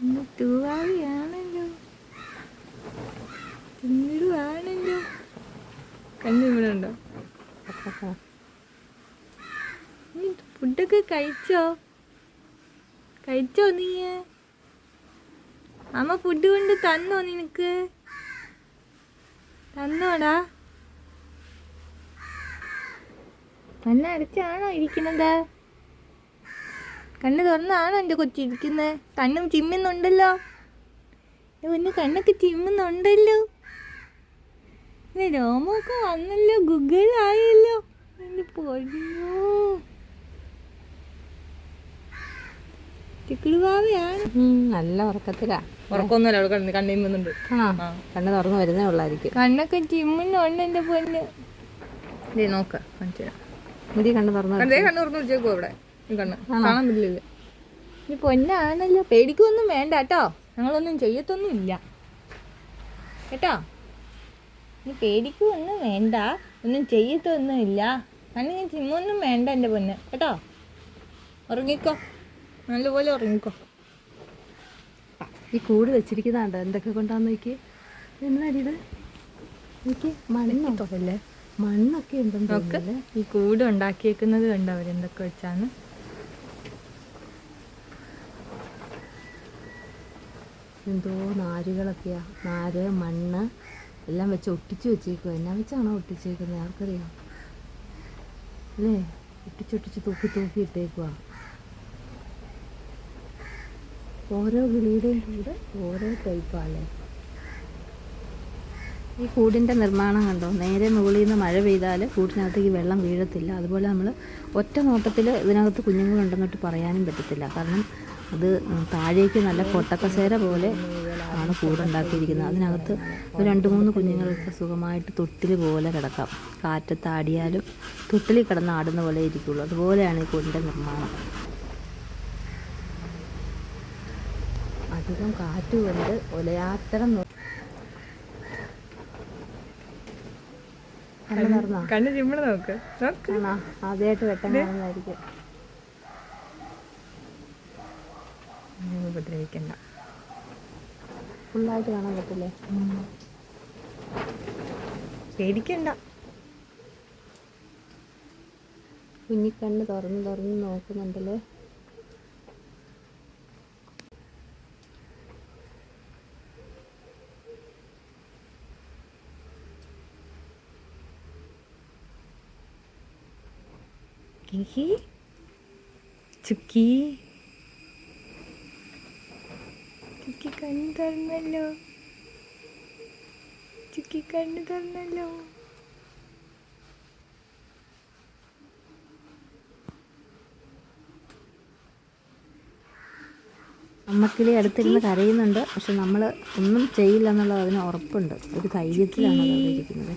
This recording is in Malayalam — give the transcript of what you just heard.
ഇന്ന് തൂവാവിയാണല്ലോ തിന്നിടുവാണല്ലോ കണ്ണിവിടെ ഉണ്ടോ? ഫുഡൊക്കെ കഴിച്ചോ? കഴിച്ചോ നീ അമ്മ ഫുഡ് കൊണ്ട് തന്നോ നിനക്ക്? തന്നോടാ. തന്നെ അടച്ചാണോ ഇരിക്കുന്നത്? കണ്ണ് തുറന്നാണോ എന്റെ കൊച്ചി ഇരിക്കുന്നത് കണ്ണും ചിമ്മുന്നുണ്ടല്ലോ. ഒന്ന് കണ്ണൊക്കെ ചിമ്മുന്നുണ്ടല്ലോ. രോമൊക്കെ വന്നല്ലോ ഗുഗിളായല്ലോ. എന്റെ പൊടിയോ ചിക്കിടുവാവയാണ് നല്ല ഉറക്കത്തിലാ. ഉറക്കൊന്നുമല്ല അവൾ കണ്ണ് കണ്ണിൽ നിന്നുണ്ട്. കണ്ണ് തുറന്നു വരുന്നേ ഉള്ളായിരിക്കും. കണ്ണൊക്കെ ചിമ്മുന്നുണ്ട് എന്റെ പൊന്ന്. ദേ നോക്ക കാണിച്ചു മുടി കണ്ണ് തുറന്നു കണ്ണ് തുറന്നു വെച്ചേക്കോ ഇവിടെ. കണ്ണ്. കാണാൻ പറ്റില്ലല്ലോ? ഈ പൊന്നാണല്ലോ പേടിക്കൊന്നും വേണ്ട കേട്ടോ. ഞങ്ങളൊന്നും ചെയ്യത്തൊന്നും ഇല്ല കേട്ടോ? നീ പേടിക്കൊന്നും വേണ്ട. ഒന്നും ചെയ്യത്തൊന്നും ഇല്ല അല്ലെങ്കിൽ ചിമ്മൊന്നും വേണ്ട എന്റെ പൊന്ന്. കേട്ടോ? ഉറങ്ങിക്കോ. നല്ലപോലെ ഉറങ്ങിക്കോ. ഈ കൂട് വെച്ചിരിക്കുന്നതാണ്ട്? എന്തൊക്കെ കൊണ്ടാന്ന് നോക്കി എന്നാടി ഇത്? എനിക്ക് മണ്ണൊക്കെ മണ്ണൊക്കെ ഉണ്ടെന്ന് ഈ കൂട് ഉണ്ടാക്കിയേക്കുന്നത് കണ്ടോ അവരെന്തൊക്കെ വെച്ചാണ് എന്തോ നാരുകളൊക്കെയാ. നാര് മണ്ണ് എല്ലാം വെച്ച് ഒട്ടിച്ചു വെച്ചേക്കുക എന്നാ വെച്ചാണോ ഒട്ടിച്ചേക്കുന്നത്? ആർക്കറിയാം. അല്ലേ? ഒട്ടിച്ചൊട്ടിച്ച് തൂക്കി തൂക്കി ഇട്ടേക്കുക ഓരോ കിളിയുടെയും കൂടെ ഓരോ ടൈപ്പാണല്ലേ ഈ കൂടിന്റെ നിർമ്മാണം കണ്ടോ? നേരെ മുകളിൽ നിന്ന് മഴ പെയ്താൽ കൂടിനകത്തേക്ക് വെള്ളം വീഴത്തില്ല. അതുപോലെ നമ്മൾ ഒറ്റ നോട്ടത്തിൽ ഇതിനകത്ത് കുഞ്ഞുങ്ങളുണ്ടെന്നിട്ട് പറയാനും പറ്റത്തില്ല. കാരണം അത് താഴേക്ക് നല്ല കൊട്ടക്കസേര പോലെ ആണ് കൂടുണ്ടാക്കിയിരിക്കുന്നത്. അതിനകത്ത് ഒരു രണ്ട് മൂന്ന് കുഞ്ഞുങ്ങൾക്ക് സുഖമായിട്ട് തൊട്ടിൽ പോലെ കിടക്കാം. കാറ്റത്താടിയാലും തൊട്ടിലിൽ കിടന്ന് ആടുന്ന പോലെ ഇരിക്കുള്ളൂ. അതുപോലെയാണ് ഈ കൂടിന്റെ നിർമ്മാണം. അധികം കാറ്റ് കൊണ്ട് ഒലയാത്തരം കണ്ണ് കണ്ണ് നോക്ക്. ആദ്യമായിട്ട് വെട്ടം കാണുന്നതായിരിക്കും. ഉപദ്രവിക്കണ്ട. ഫുള്ളായിട്ട് കാണാൻ പറ്റില്ലേ? പേടിക്കണ്ട. കുഞ്ഞിക്കണ്ണ് തുറന്ന് തുറന്ന് നോക്കുന്നുണ്ടല്ലേ? ചുക്കി ചുക്കി കണ്ണ് തുറന്നല്ലോ ചുക്കി കണ്ണു തുറന്നല്ലോ അമ്മക്കിളി അടുത്തിരുന്ന് കരയുന്നുണ്ട് പക്ഷെ നമ്മൾ ഒന്നും ചെയ്യില്ല എന്നുള്ളത് അതിന് ഉറപ്പുണ്ട്. ഒരു ധൈര്യത്തിലാണ് അത് ഇരിക്കുന്നത്.